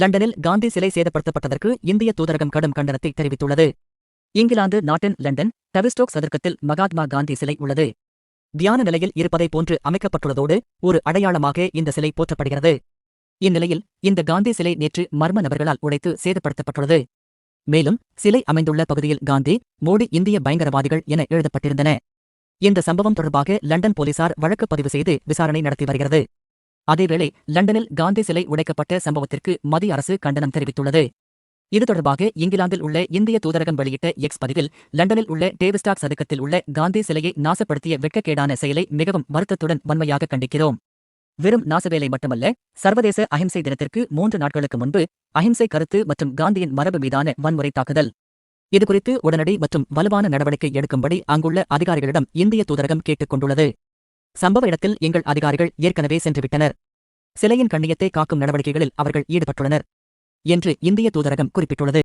லண்டனில் காந்தி சிலை சேதப்படுத்தப்பட்டதற்கு இந்திய தூதரகம் கடும் கண்டனத்தை தெரிவித்துள்ளது. இங்கிலாந்து நாட்டின் லண்டன் டவிஸ்டோக் சதுக்கத்தில் மகாத்மா காந்தி சிலை உள்ளது. தியான நிலையில் இருப்பதைப் போன்று அமைக்கப்பட்டுள்ளதோடு ஒரு அடையாளமாக இந்த சிலை போற்றப்படுகிறது. இந்நிலையில் இந்த காந்தி சிலை நேற்று மர்ம நபர்களால் உடைத்து சேதப்படுத்தப்பட்டுள்ளது. மேலும் சிலை அமைந்துள்ள பகுதியில் காந்தி மோடி இந்திய பயங்கரவாதிகள் என எழுதப்பட்டிருந்தன. இந்த சம்பவம் தொடர்பாக லண்டன் போலீசார் வழக்கு பதிவு செய்து விசாரணை நடத்தி வருகிறது. அதேவேளை லண்டனில் காந்தி சிலை உடைக்கப்பட்ட சம்பவத்திற்கு மத்திய அரசு கண்டனம் தெரிவித்துள்ளது. இது தொடர்பாக இங்கிலாந்தில் உள்ள இந்திய தூதரகம் வெளியிட்ட எக்ஸ் பதிவில் லண்டனில் உள்ள டேவிஸ்டாக் சதுக்கத்தில் உள்ள காந்தி சிலையை நாசப்படுத்திய வெட்கக்கேடான செயலை மிகவும் வருத்தத்துடன் வன்மையாக கண்டிக்கிறோம். வெறும் நாசவேலை மட்டுமல்ல சர்வதேச அஹிம்சை தினத்திற்கு மூன்று நாட்களுக்கு முன்பு அஹிம்சை கருத்து மற்றும் காந்தியின் மரபு மீதான வன்முறை தாக்குதல். இதுகுறித்து உடனடி மற்றும் வலுவான நடவடிக்கை எடுக்கும்படி அங்குள்ள அதிகாரிகளிடம் இந்திய தூதரகம் கேட்டுக் கொண்டுள்ளது சம்பவ இடத்தில் எங்கள் அதிகாரிகள் ஏற்கனவே சென்றுவிட்டனர். சிலையின் கண்ணியத்தை காக்கும் நடவடிக்கைகளில் அவர்கள் ஈடுபட்டுள்ளனர் என்று இந்திய தூதரகம் குறிப்பிட்டுள்ளது.